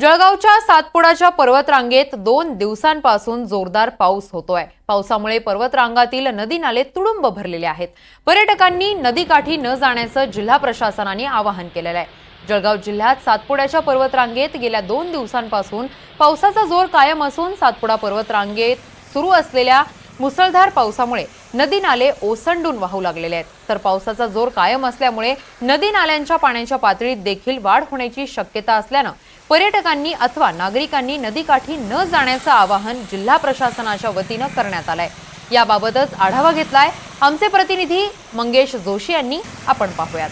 जळगावच्या सातपुडाच्या पर्वतरांगेत दोन दिवसांपासून जोरदार पाऊस होतोय. पावसामुळे पर्वतरांगातील नदी नाले तुडुंब भरलेले आहेत. पर्यटकांनी नदीकाठी न जाण्याचं जिल्हा प्रशासनाने आवाहन केलेलं आहे. जळगाव जिल्ह्यात सातपुड्याच्या पर्वतरांगेत गेल्या दोन दिवसांपासून पावसाचा जोर कायम असून सातपुडा पर्वतरांगेत सुरू असलेल्या मुसळधार पावसामुळे नदी नाले ओसंडून वाहू लागलेले आहेत. तर पावसाचा जोर कायम असल्यामुळे नदी नाल्यांच्या पाण्याच्या पातळीत देखील वाढ होण्याची शक्यता असल्यानं पर्यटकांनी अथवा नागरिकांनी नदीकाठी न जाण्याचं आवाहन जिल्हा प्रशासनाच्या वतीनं करण्यात आलंय. याबाबतच आढावा घेतलाय आमचे प्रतिनिधी मंगेश जोशी यांनी. आपण पाहूयात.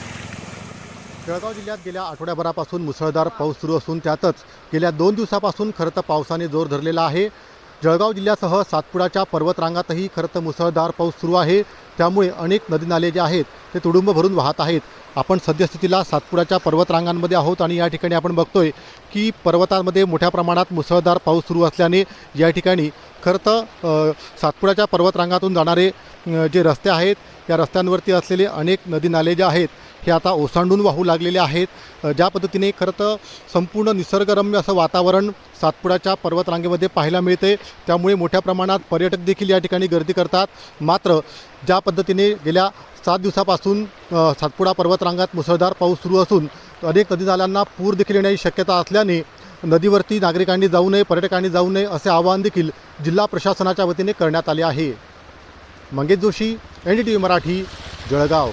जळगाव जिल्ह्यात गेल्या आठवड्याभरापासून मुसळधार पाऊस सुरू असून त्यातच गेल्या दोन दिवसापासून खरं तर पावसाने जोर धरलेला आहे. जळगाव जिल्ह्यासह सातपुडाच्या पर्वतरांगातही खरं तर मुसळधार पाऊस सुरू आहे. त्यामुळे अनेक नदी नाले जे आहेत ते तुडुंब भरून वाहत आहेत. आपण सद्यस्थितीला सातपुडाच्या पर्वतरांगांमध्ये आहोत आणि या ठिकाणी आपण बघतोय की पर्वतांमध्ये मोठ्या प्रमाणात मुसळधार पाऊस सुरू असल्याने या ठिकाणी खरं तर सातपुडाच्या पर्वतरांगातून जाणारे जे रस्ते आहेत या रस्त्यांवरती असलेले अनेक नदी नाले जे आहेत हे आता ओसांडून वाहू लागलेले आहेत. ज्या पद्धतीने खरं तर संपूर्ण निसर्गरम्य असं वातावरण सातपुडाच्या पर्वतरांगेमध्ये पाहायला मिळते त्यामुळे मोठ्या प्रमाणात पर्यटक देखील या ठिकाणी गर्दी करतात. मात्र ज्या पद्धतीने गेल्या सात दिवसापासून सातपुडा पर्वतरांगात मुसळधार पाऊस सुरू असून अनेक नदी नाल्यांना पूर देखील येण्याची शक्यता असल्याने नदीवरती नागरिकांनी जाऊ नये पर्यटकांनी जाऊ नये असे आवाहन देखील जिल्हा प्रशासनाच्या वतीने करण्यात आले आहे. Mangesh Joshi N D T V Marathi Jalgaon.